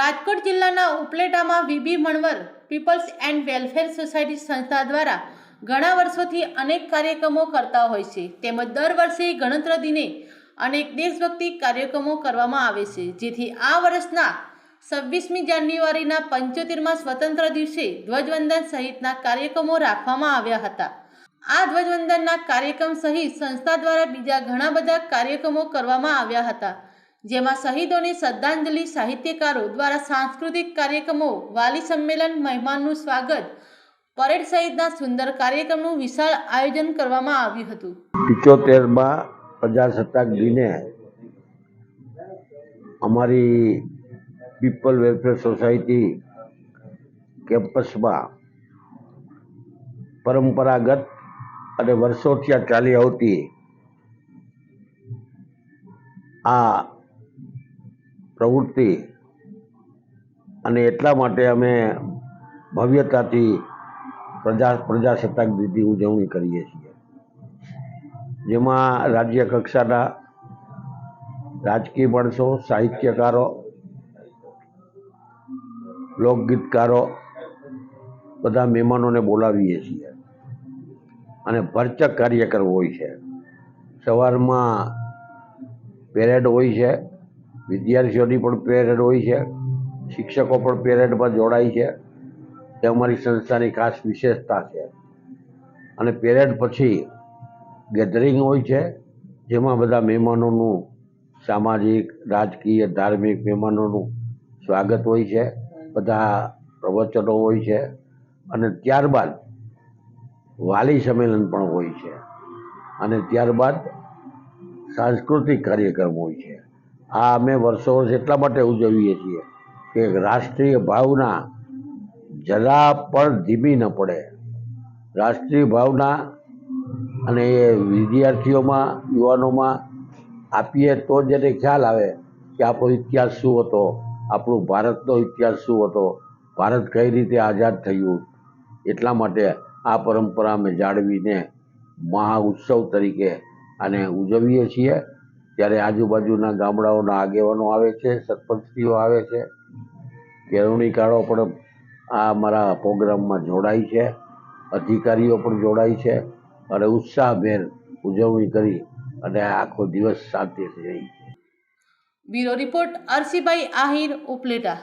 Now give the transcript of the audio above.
રાજકોટ જિલ્લાના ઉપલેટામાં VB Manvar peoples and welfare society સંસ્થા દ્વારા ઘણા વર્ષોથી અનેક કાર્યક્રમો કરતા હોય છે. તેમજ દર વર્ષે ગણતંત્ર દિને અનેક દેશભક્તિ કાર્યક્રમો કરવામાં આવે છે. જેથી આ વર્ષના છવ્વીસમી જાન્યુઆરીના પંચોતેરમાં સ્વતંત્ર દિવસે ધ્વજવંદન સહિતના કાર્યક્રમો રાખવામાં આવ્યા હતા. આ ધ્વજવંદનના કાર્યક્રમ સહિત સંસ્થા દ્વારા બીજા ઘણા બધા કાર્યક્રમો કરવામાં આવ્યા હતા. જેમાં શહીદોને શ્રદ્ધાંજલિ, સાહિત્યકારો દ્વારા સાંસ્કૃતિક કાર્યક્રમો, વાલી સંમેલન, મહેમાનનું સ્વાગત, પરેડ સહિતના સુંદર કાર્યક્રમનું વિશાળ આયોજન કરવામાં આવ્યું હતું. પિચોતેરમાં પ્રજાસત્તાક દિને અમારી પીપલ વેલફેર સોસાયટી કેમ્પસમાં પરંપરાગત અને વર્ષોથી ચાલી આવતી આ પ્રવૃત્તિ અને એટલા માટે અમે ભવ્યતાથી પ્રજા પ્રજાસત્તાક દીધી ઉજવણી કરીએ છીએ. જેમાં રાજ્ય કક્ષાના રાજકીય માણસો, સાહિત્યકારો, લોકગીતકારો બધા મહેમાનોને બોલાવીએ છીએ. અને ભરચક કાર્યક્રમ હોય છે. સવારમાં પેરેડ હોય છે. વિદ્યાર્થીઓની પણ પેરેડ હોય છે. શિક્ષકો પણ પેરેડમાં જોડાય છે. તે અમારી સંસ્થાની ખાસ વિશેષતા છે. અને પેરેડ પછી ગેધરિંગ હોય છે, જેમાં બધા મહેમાનોનું સામાજિક, રાજકીય, ધાર્મિક મહેમાનોનું સ્વાગત હોય છે. બધા પ્રવચનો હોય છે. અને ત્યારબાદ વાલી સંમેલન પણ હોય છે. અને ત્યારબાદ સાંસ્કૃતિક કાર્યક્રમ હોય છે. આ અમે વર્ષો વર્ષ એટલા માટે ઉજવીએ છીએ કે રાષ્ટ્રીય ભાવના જરા પણ ધીમી ન પડે. રાષ્ટ્રીય ભાવના અને એ વિદ્યાર્થીઓમાં, યુવાનોમાં આપીએ તો જ એને ખ્યાલ આવે કે આપણો ઇતિહાસ શું હતો, આપણું ભારતનો ઇતિહાસ શું હતો, ભારત કઈ રીતે આઝાદ થયું. એટલા માટે આ પરંપરા અમે જાળવીને મહા ઉત્સવ તરીકે આને ઉજવીએ છીએ. ત્યારે આજુબાજુના ગામડાઓના આગેવાનો આવે છે સરપંચશ્રીઓ આવે છે. કેળવણીકારો પણ આ અમારા પ્રોગ્રામમાં જોડાય છે. અધિકારીઓ પણ જોડાય છે અને ઉત્સાહભેર ઉજવણી કરી અને આખો દિવસ શાંતિથી રહી બ્યુરો રિપોર્ટ અરસીભાઈ આહિર ઉપલેટા.